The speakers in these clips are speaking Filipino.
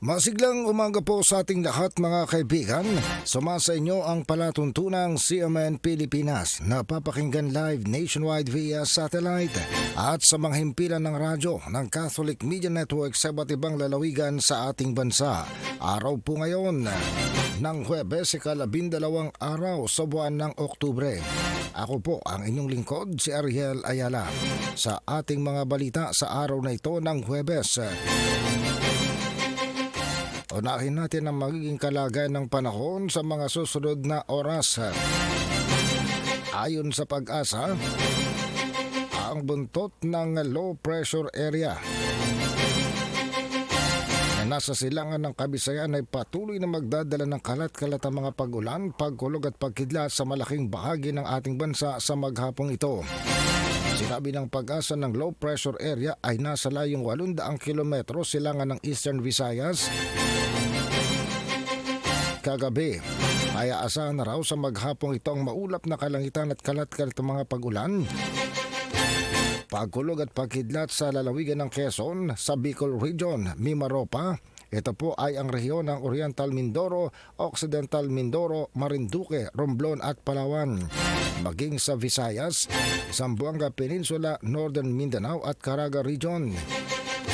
Masiglang umaga po sa ating lahat mga kaibigan. Sumasa inyo ang palatuntunang CMN Pilipinas na papakinggan live nationwide via satellite at sa mga himpilan ng radyo ng Catholic Media Network sa iba't ibang lalawigan sa ating bansa. Araw po ngayon ng Huwebes, ikalabindalawang araw sa buwan ng Oktubre. Ako po ang inyong lingkod si Ariel Ayala sa ating mga balita sa araw na ito ng Huwebes. Unahin natin ang magiging kalagayan ng panahon sa mga susunod na oras. Ayon sa pag-asa, ang buntot ng low pressure area na nasa silangan ng Kabisayan ay patuloy na magdadala ng kalat-kalat ang mga pag-ulan, pagkulog at pagkidlat sa malaking bahagi ng ating bansa sa maghapong ito. Sinabi ng pag-asa ng low pressure area ay nasa layong 800 kilometro silangan ng Eastern Visayas kagabi. Ay aasahan na raw sa maghapong ito ang maulap na kalangitan at kalat-kalat ng mga pag-ulan. Pagkulog at pagkidlat sa lalawigan ng Quezon sa Bicol Region, Mimaropa. Ito po ay ang rehiyon ng Oriental Mindoro, Occidental Mindoro, Marinduque, Romblon at Palawan. Maging sa Visayas, Zamboanga Peninsula, Northern Mindanao at Caraga Region.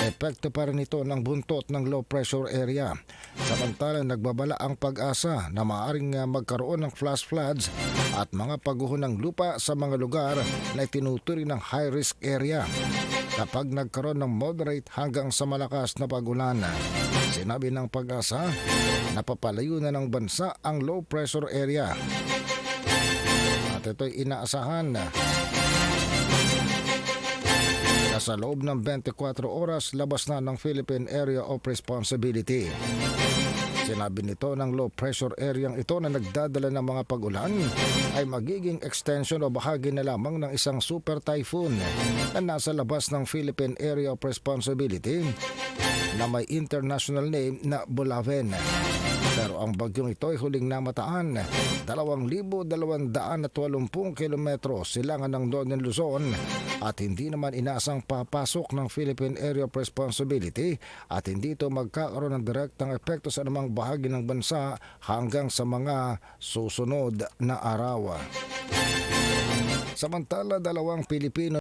Epekto pa rin ito ng buntot ng low pressure area. Samantalang nagbabala ang pag-asa na maaring ah, magkaroon ng flash floods at mga pagguho ng lupa sa mga lugar na itinuturing ng high risk area kapag nagkaroon ng moderate hanggang sa malakas na pagulan. Sinabi ng pag-asa, napapalayo na ng bansa ang low pressure area. At ito'y inaasahan na sa loob ng 24 oras labas na ng Philippine Area of Responsibility. Sinabi nito ng low pressure area ito na nagdadala ng mga pag-ulan ay magiging extension o bahagi na lamang ng isang super typhoon na nasa labas ng Philippine Area of Responsibility na may international name na Bulaven. Pero ang bagyong ito ay huling namataan. 2,280 kilometro. Silangan ng Northern Luzon. At hindi naman inasang papasok ng Philippine Area of Responsibility. At hindi ito magkakaroon ng direktang epekto sa anumang bahagi ng bansa hanggang sa mga susunod na araw. Samantala, dalawang Pilipino